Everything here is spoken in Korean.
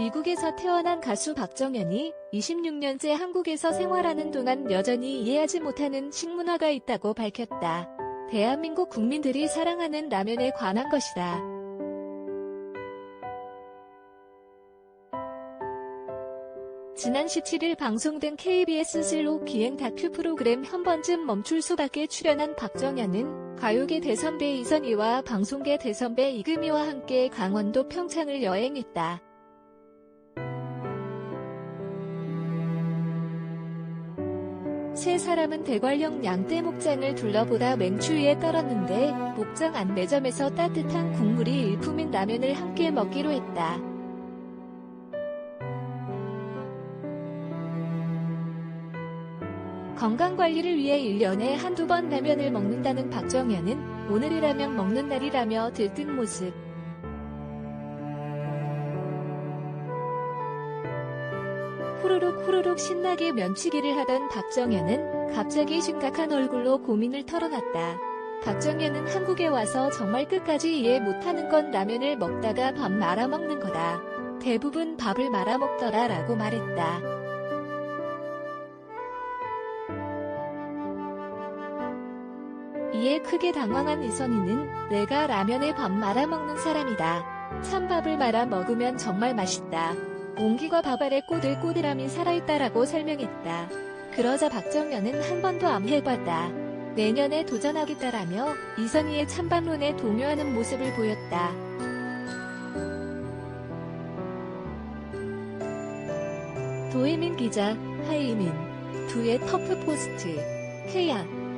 미국에서 태어난 가수 박정현이 26년째 한국에서 생활하는 동안 여전히 이해하지 못하는 식문화가 있다고 밝혔다. 대한민국 국민들이 사랑하는 라면에 관한 것이다. 지난 17일 방송된 KBS 슬로 기행 다큐 프로그램 한 번쯤 멈출 수밖에 출연한 박정현은 가요계 대선배 이선희와 방송계 대선배 이금희와 함께 강원도 평창을 여행했다. 세 사람은 대관령 양떼 목장을 둘러보다 맹추위에 떨었는데 목장 안 매점에서 따뜻한 국물이 일품인 라면을 함께 먹기로 했다. 건강관리를 위해 1년에 한두 번 라면을 먹는다는 박정현은 오늘이 라면 먹는 날이라며 들뜬 모습. 후루룩 후루룩 신나게 면치기를 하던 박정현은 갑자기 심각한 얼굴로 고민을 털어놨다. 박정현은 한국에 와서 정말 끝까지 이해 못하는 건 라면을 먹다가 밥 말아먹는 거다. 대부분 밥을 말아먹더라 라고 말했다. 이에 크게 당황한 이선희는 내가 라면에 밥 말아먹는 사람이다. 찬밥을 말아 먹으면 정말 맛있다. 옹기과 밥 아래 꼬들꼬들함이 살아있다라고 설명했다. 그러자 박정현은 한 번도 안 해봤다. 내년에 도전하겠다라며 이선희의 찬밥론에 동요하는 모습을 보였다. 도혜민 기자, 하이민, 두의 터프 포스트, 해양.